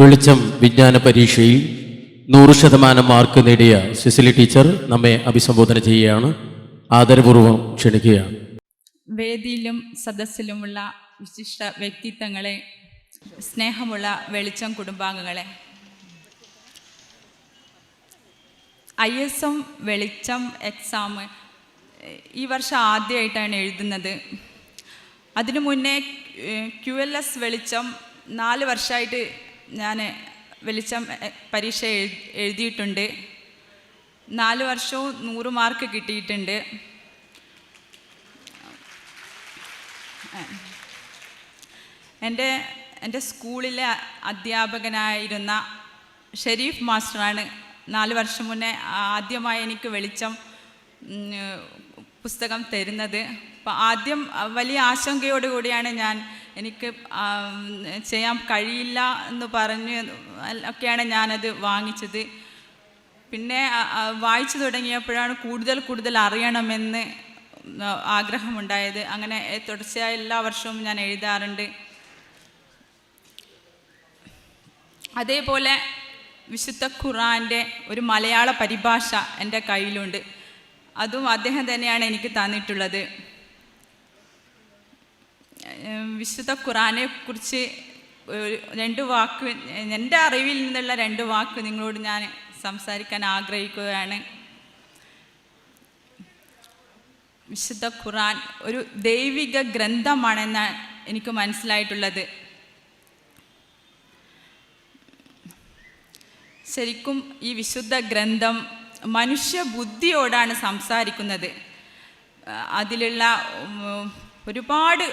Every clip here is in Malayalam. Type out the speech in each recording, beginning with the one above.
വെളിച്ചം വിജ്ഞാന പരീക്ഷയിൽ നൂറ് ശതമാനം മാർക്ക് നേടിയ സിസിലി ടീച്ചർ നമ്മെ അഭിസംബോധന ചെയ്യുകയാണ്. ആദരപൂർവം ക്ഷണിക്കുകയാണ്. വേദിയിലും സദസ്സിലുമുള്ള വിശിഷ്ട വ്യക്തിത്വങ്ങളെ സ്നേഹമുള്ള വെളിച്ചം കുടുംബാംഗങ്ങളെ ഐ എസ് എം വെളിച്ചം എക്സാം ഈ വർഷം ആദ്യമായിട്ടാണ് എഴുതുന്നത്. അതിനു മുന്നേ ക്യു എൽ എസ് വെളിച്ചം നാല് വർഷമായിട്ട് ഞാൻ വെളിച്ചം പരീക്ഷ എഴുതിയിട്ടുണ്ട്. നാല് വർഷവും നൂറ് മാർക്ക് കിട്ടിയിട്ടുണ്ട്. എന്റെ എന്റെ സ്കൂളിലെ അധ്യാപകനായിരുന്ന ഷെരീഫ് മാസ്റ്ററാണ് നാല് വർഷം മുന്നേ ആദ്യമായി എനിക്ക് വെളിച്ചം പുസ്തകം തരുന്നത്. അപ്പം ആദ്യം വലിയ ആശങ്കയോടുകൂടിയാണ് ഞാൻ എനിക്ക് ചെയ്യാൻ കഴിയില്ല എന്ന് പറഞ്ഞ് ഒക്കെയാണ് ഞാനത് വാങ്ങിച്ചത്. പിന്നെ വായിച്ചു തുടങ്ങിയപ്പോഴാണ് കൂടുതൽ കൂടുതൽ അറിയണമെന്ന് ആഗ്രഹമുണ്ടായത്. അങ്ങനെ തുടർച്ചയായ എല്ലാ വർഷവും ഞാൻ എഴുതാറുണ്ട്. അതേപോലെ വിശുദ്ധ ഖുറാന്റെ ഒരു മലയാള പരിഭാഷ എന്റെ കയ്യിലുണ്ട്. അതും അദ്ദേഹം തന്നെയാണ് എനിക്ക് തന്നിട്ടുള്ളത്. വിശുദ്ധ ഖുറാനെ കുറിച്ച് രണ്ട് വാക്ക് എന്റെ അറിവിൽ നിന്നുള്ള രണ്ട് വാക്ക് നിങ്ങളോട് ഞാൻ സംസാരിക്കാൻ ആഗ്രഹിക്കുകയാണ്. വിശുദ്ധ ഖുറാൻ ഒരു ദൈവിക ഗ്രന്ഥമാണെന്ന് എനിക്ക് മനസ്സിലായിട്ടുള്ളത്. ശരിക്കും ഈ വിശുദ്ധ ഗ്രന്ഥം മനുഷ്യ ബുദ്ധിയോടാണ് സംസാരിക്കുന്നത്. അതിലുള്ള ഒരുപാട്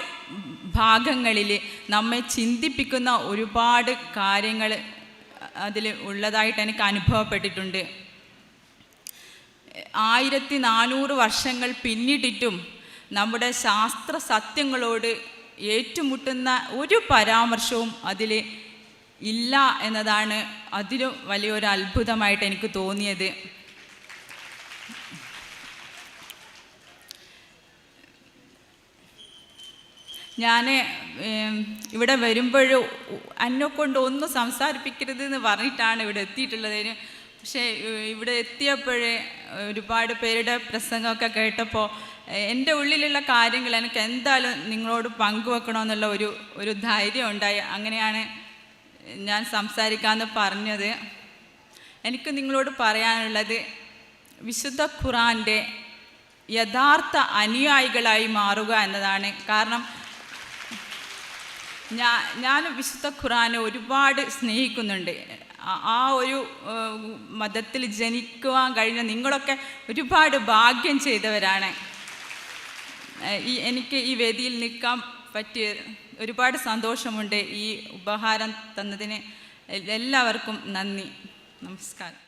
ഭാഗങ്ങളിൽ നമ്മെ ചിന്തിപ്പിക്കുന്ന ഒരുപാട് കാര്യങ്ങൾ അതിൽ ഉള്ളതായിട്ട് എനിക്ക് അനുഭവപ്പെട്ടിട്ടുണ്ട്. ആയിരത്തി നാനൂറ് വർഷങ്ങൾ പിന്നിട്ടിട്ടും നമ്മുടെ ശാസ്ത്ര സത്യങ്ങളോട് ഏറ്റുമുട്ടുന്ന ഒരു പരാമർശവും അതിൽ ഇല്ല എന്നതാണ് അതിലും വലിയൊരു അത്ഭുതമായിട്ട് എനിക്ക് തോന്നിയത്. ഞാൻ ഇവിടെ വരുമ്പോഴും എന്നെ കൊണ്ട് ഒന്നും സംസാരിപ്പിക്കരുത് എന്ന് പറഞ്ഞിട്ടാണ് ഇവിടെ എത്തിയിട്ടുള്ളതിന് പക്ഷേ ഇവിടെ എത്തിയപ്പോഴേ ഒരുപാട് പേരുടെ പ്രസംഗമൊക്കെ കേട്ടപ്പോൾ എന്റെ ഉള്ളിലുള്ള കാര്യങ്ങൾ എനിക്ക് എന്തായാലും നിങ്ങളോട് പങ്കുവെക്കണമെന്നുള്ള ഒരു ഒരു ധൈര്യം ഉണ്ടായി. അങ്ങനെയാണ് ഞാൻ സംസാരിക്കാമെന്ന് പറഞ്ഞത്. എനിക്ക് നിങ്ങളോട് പറയാനുള്ളത് വിശുദ്ധ ഖുറാന്റെ യഥാർത്ഥ അനുയായികളായി മാറുക എന്നതാണ്. കാരണം ഞാൻ ഞാൻ വിശുദ്ധ ഖുറാനെ ഒരുപാട് സ്നേഹിക്കുന്നുണ്ട്. ആ- ഒരു മതത്തിൽ ജനിക്കുവാൻ കഴിഞ്ഞ നിങ്ങളൊക്കെ ഒരുപാട് ഭാഗ്യം ചെയ്തവരാണ്. ഈ എനിക്ക് ഈ വേദിയിൽ നിൽക്കാൻ പറ്റിയ ഒരുപാട് സന്തോഷമുണ്ട്. ഈ ഉപഹാരം തന്നതിന് എല്ലാവർക്കും നന്ദി. നമസ്കാരം.